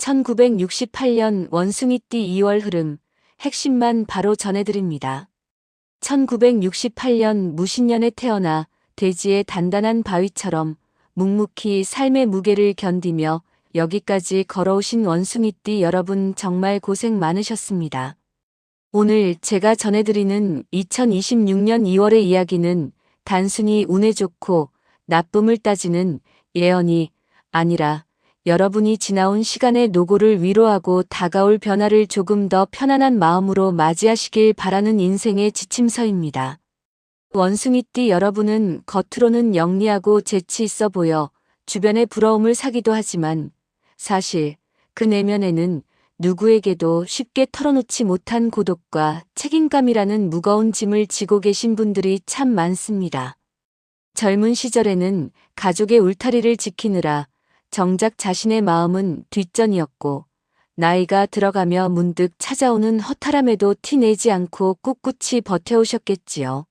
1968년 원숭이띠 2월 흐름, 핵심만 바로 전해드립니다. 1968년 무신년에 태어나 대지의 단단한 바위처럼 묵묵히 삶의 무게를 견디며 여기까지 걸어오신 원숭이띠 여러분 정말 고생 많으셨습니다. 오늘 제가 전해드리는 2026년 2월의 이야기는 단순히 운에 좋고 나쁨을 따지는 예언이 아니라 여러분이 지나온 시간의 노고를 위로하고 다가올 변화를 조금 더 편안한 마음으로 맞이하시길 바라는 인생의 지침서입니다. 원숭이띠 여러분은 겉으로는 영리하고 재치 있어 보여 주변의 부러움을 사기도 하지만 사실 그 내면에는 누구에게도 쉽게 털어놓지 못한 고독과 책임감이라는 무거운 짐을 지고 계신 분들이 참 많습니다. 젊은 시절에는 가족의 울타리를 지키느라 정작 자신의 마음은 뒷전이었고 나이가 들어가며 문득 찾아오는 허탈함에도 티내지 않고 꿋꿋이 버텨오셨겠지요.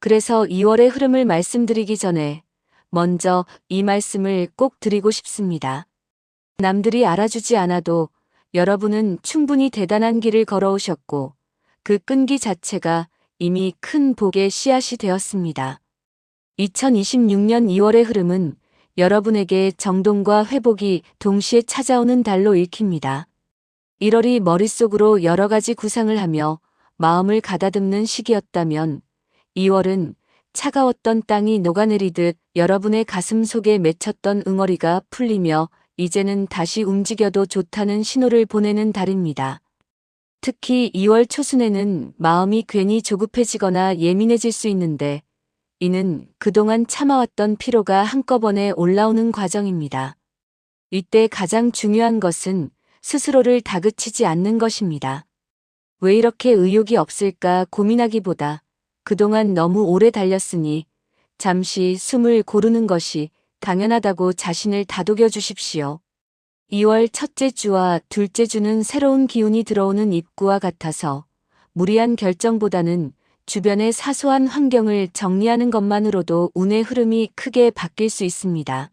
그래서 2월의 흐름을 말씀드리기 전에 먼저 이 말씀을 꼭 드리고 싶습니다. 남들이 알아주지 않아도 여러분은 충분히 대단한 길을 걸어오셨고 그 끈기 자체가 이미 큰 복의 씨앗이 되었습니다. 2026년 2월의 흐름은 여러분에게 정돈과 회복이 동시에 찾아오는 달로 읽힙니다. 1월이 머릿속으로 여러 가지 구상을 하며 마음을 가다듬는 시기였다면 2월은 차가웠던 땅이 녹아내리듯 여러분의 가슴 속에 맺혔던 응어리가 풀리며 이제는 다시 움직여도 좋다는 신호를 보내는 달입니다. 특히 2월 초순에는 마음이 괜히 조급해지거나 예민해질 수 있는데 이는 그동안 참아왔던 피로가 한꺼번에 올라오는 과정입니다. 이때 가장 중요한 것은 스스로를 다그치지 않는 것입니다. 왜 이렇게 의욕이 없을까 고민하기보다 그동안 너무 오래 달렸으니 잠시 숨을 고르는 것이 당연하다고 자신을 다독여 주십시오. 2월 첫째 주와 둘째 주는 새로운 기운이 들어오는 입구와 같아서 무리한 결정보다는 주변의 사소한 환경을 정리하는 것만으로도 운의 흐름이 크게 바뀔 수 있습니다.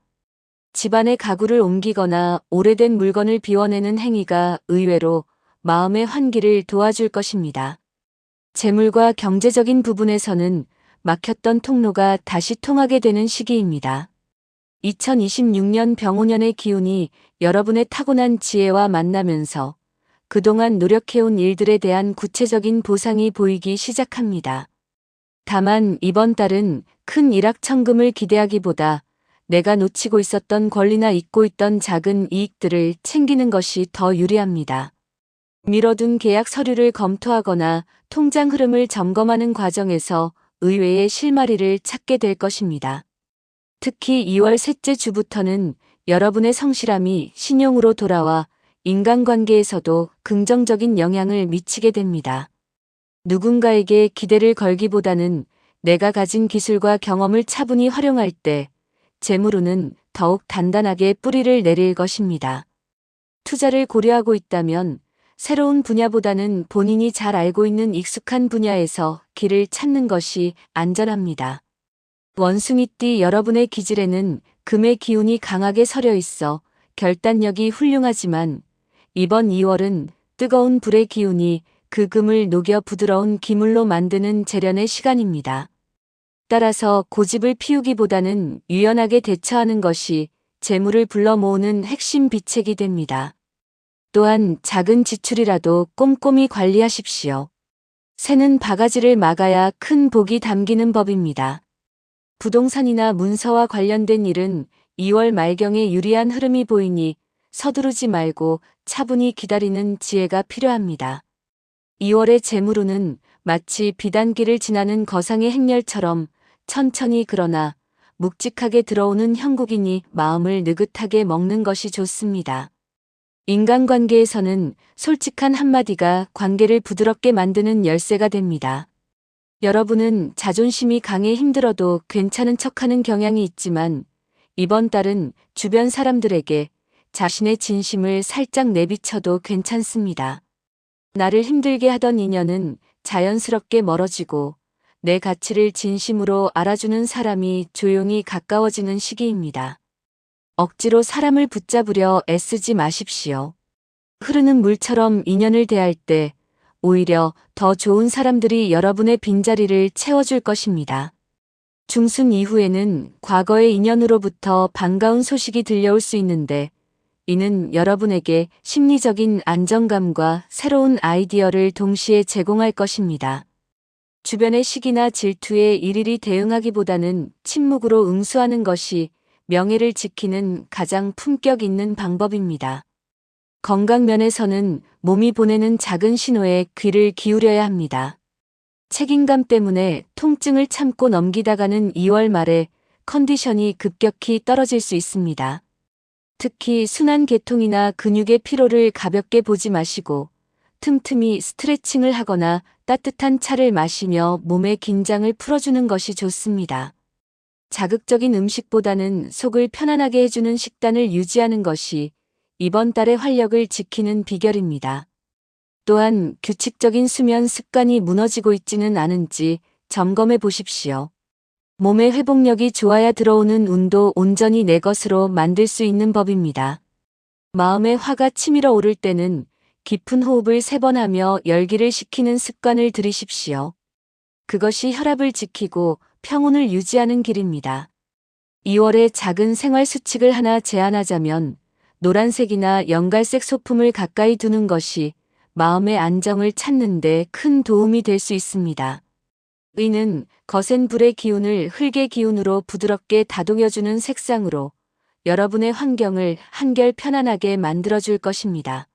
집안의 가구를 옮기거나 오래된 물건을 비워내는 행위가 의외로 마음의 환기를 도와줄 것입니다. 재물과 경제적인 부분에서는 막혔던 통로가 다시 통하게 되는 시기입니다. 2026년 병오년의 기운이 여러분의 타고난 지혜와 만나면서 그동안 노력해온 일들에 대한 구체적인 보상이 보이기 시작합니다. 다만 이번 달은 큰 일확천금을 기대하기보다 내가 놓치고 있었던 권리나 잊고 있던 작은 이익들을 챙기는 것이 더 유리합니다. 미뤄둔 계약 서류를 검토하거나 통장 흐름을 점검하는 과정에서 의외의 실마리를 찾게 될 것입니다. 특히 2월 셋째 주부터는 여러분의 성실함이 신용으로 돌아와 인간관계에서도 긍정적인 영향을 미치게 됩니다. 누군가에게 기대를 걸기보다는 내가 가진 기술과 경험을 차분히 활용할 때 재물운은 더욱 단단하게 뿌리를 내릴 것입니다. 투자를 고려하고 있다면 새로운 분야보다는 본인이 잘 알고 있는 익숙한 분야에서 길을 찾는 것이 안전합니다. 원숭이띠 여러분의 기질에는 금의 기운이 강하게 서려 있어 결단력이 훌륭하지만 이번 2월은 뜨거운 불의 기운이 그 금을 녹여 부드러운 기물로 만드는 재련의 시간입니다. 따라서 고집을 피우기보다는 유연하게 대처하는 것이 재물을 불러 모으는 핵심 비책이 됩니다. 또한 작은 지출이라도 꼼꼼히 관리하십시오. 새는 바가지를 막아야 큰 복이 담기는 법입니다. 부동산이나 문서와 관련된 일은 2월 말경에 유리한 흐름이 보이니 서두르지 말고 차분히 기다리는 지혜가 필요합니다. 2월의 재물운은 마치 비단길을 지나는 거상의 행렬처럼 천천히 그러나 묵직하게 들어오는 형국이니 마음을 느긋하게 먹는 것이 좋습니다. 인간관계에서는 솔직한 한마디가 관계를 부드럽게 만드는 열쇠가 됩니다. 여러분은 자존심이 강해 힘들어도 괜찮은 척하는 경향이 있지만 이번 달은 주변 사람들에게 자신의 진심을 살짝 내비쳐도 괜찮습니다. 나를 힘들게 하던 인연은 자연스럽게 멀어지고 내 가치를 진심으로 알아주는 사람이 조용히 가까워지는 시기입니다. 억지로 사람을 붙잡으려 애쓰지 마십시오. 흐르는 물처럼 인연을 대할 때 오히려 더 좋은 사람들이 여러분의 빈자리를 채워줄 것입니다. 중순 이후에는 과거의 인연으로부터 반가운 소식이 들려올 수 있는데 이는 여러분에게 심리적인 안정감과 새로운 아이디어를 동시에 제공할 것입니다. 주변의 시기나 질투에 일일이 대응하기보다는 침묵으로 응수하는 것이 명예를 지키는 가장 품격 있는 방법입니다. 건강 면에서는 몸이 보내는 작은 신호에 귀를 기울여야 합니다. 책임감 때문에 통증을 참고 넘기다가는 2월 말에 컨디션이 급격히 떨어질 수 있습니다. 특히 순환 계통이나 근육의 피로를 가볍게 보지 마시고 틈틈이 스트레칭을 하거나 따뜻한 차를 마시며 몸의 긴장을 풀어주는 것이 좋습니다. 자극적인 음식보다는 속을 편안하게 해주는 식단을 유지하는 것이 이번 달의 활력을 지키는 비결입니다. 또한 규칙적인 수면 습관이 무너지고 있지는 않은지 점검해 보십시오. 몸의 회복력이 좋아야 들어오는 운도 온전히 내 것으로 만들 수 있는 법입니다. 마음의 화가 치밀어 오를 때는 깊은 호흡을 세 번 하며 열기를 식히는 습관을 들이십시오. 그것이 혈압을 지키고 평온을 유지하는 길입니다. 2월에 작은 생활 수칙을 하나 제안하자면 노란색이나 연갈색 소품을 가까이 두는 것이 마음의 안정을 찾는 데 큰 도움이 될 수 있습니다. 의는 거센 불의 기운을 흙의 기운으로 부드럽게 다독여주는 색상으로 여러분의 환경을 한결 편안하게 만들어줄 것입니다.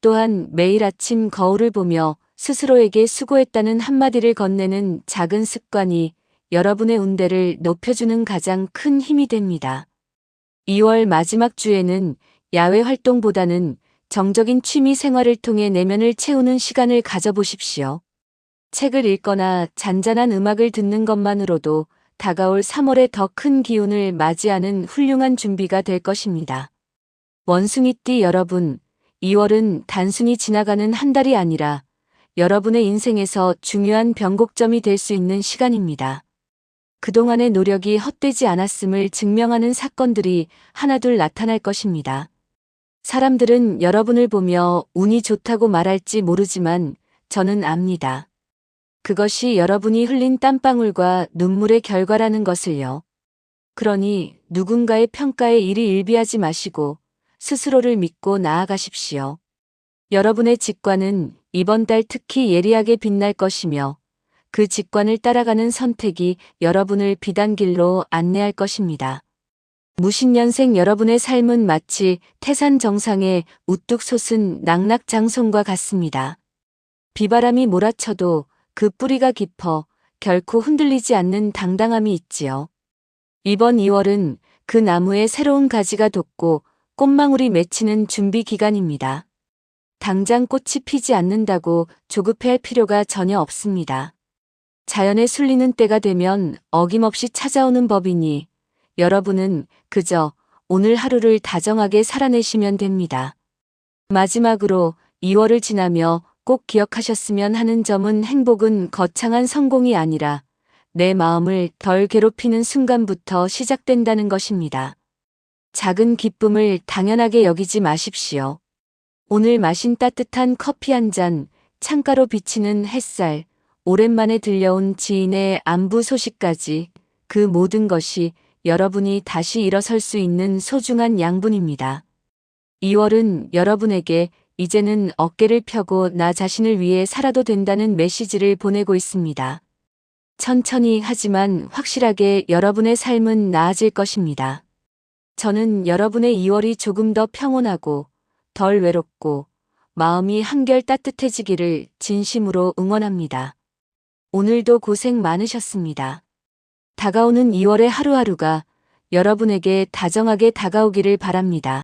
또한 매일 아침 거울을 보며 스스로에게 수고했다는 한마디를 건네는 작은 습관이 여러분의 운대를 높여주는 가장 큰 힘이 됩니다. 2월 마지막 주에는 야외 활동보다는 정적인 취미 생활을 통해 내면을 채우는 시간을 가져보십시오. 책을 읽거나 잔잔한 음악을 듣는 것만으로도 다가올 3월의 더 큰 기운을 맞이하는 훌륭한 준비가 될 것입니다. 원숭이띠 여러분, 2월은 단순히 지나가는 한 달이 아니라 여러분의 인생에서 중요한 변곡점이 될 수 있는 시간입니다. 그동안의 노력이 헛되지 않았음을 증명하는 사건들이 하나둘 나타날 것입니다. 사람들은 여러분을 보며 운이 좋다고 말할지 모르지만 저는 압니다. 그것이 여러분이 흘린 땀방울과 눈물의 결과라는 것을요. 그러니 누군가의 평가에 일이 일비하지 마시고 스스로를 믿고 나아가십시오. 여러분의 직관은 이번 달 특히 예리하게 빛날 것이며 그 직관을 따라가는 선택이 여러분을 비단길로 안내할 것입니다. 무신년생 여러분의 삶은 마치 태산 정상에 우뚝 솟은 낙낙장송과 같습니다. 비바람이 몰아쳐도 그 뿌리가 깊어 결코 흔들리지 않는 당당함이 있지요. 이번 2월은 그 나무에 새로운 가지가 돋고 꽃망울이 맺히는 준비 기간입니다. 당장 꽃이 피지 않는다고 조급해할 필요가 전혀 없습니다. 자연에 술리는 때가 되면 어김없이 찾아오는 법이니 여러분은 그저 오늘 하루를 다정하게 살아내시면 됩니다. 마지막으로 2월을 지나며 꼭 기억하셨으면 하는 점은 행복은 거창한 성공이 아니라 내 마음을 덜 괴롭히는 순간부터 시작된다는 것입니다. 작은 기쁨을 당연하게 여기지 마십시오. 오늘 마신 따뜻한 커피 한 잔, 창가로 비치는 햇살, 오랜만에 들려온 지인의 안부 소식까지 그 모든 것이 여러분이 다시 일어설 수 있는 소중한 양분입니다. 2월은 여러분에게 이제는 어깨를 펴고 나 자신을 위해 살아도 된다는 메시지를 보내고 있습니다. 천천히 하지만 확실하게 여러분의 삶은 나아질 것입니다. 저는 여러분의 2월이 조금 더 평온하고 덜 외롭고 마음이 한결 따뜻해지기를 진심으로 응원합니다. 오늘도 고생 많으셨습니다. 다가오는 2월의 하루하루가 여러분에게 다정하게 다가오기를 바랍니다.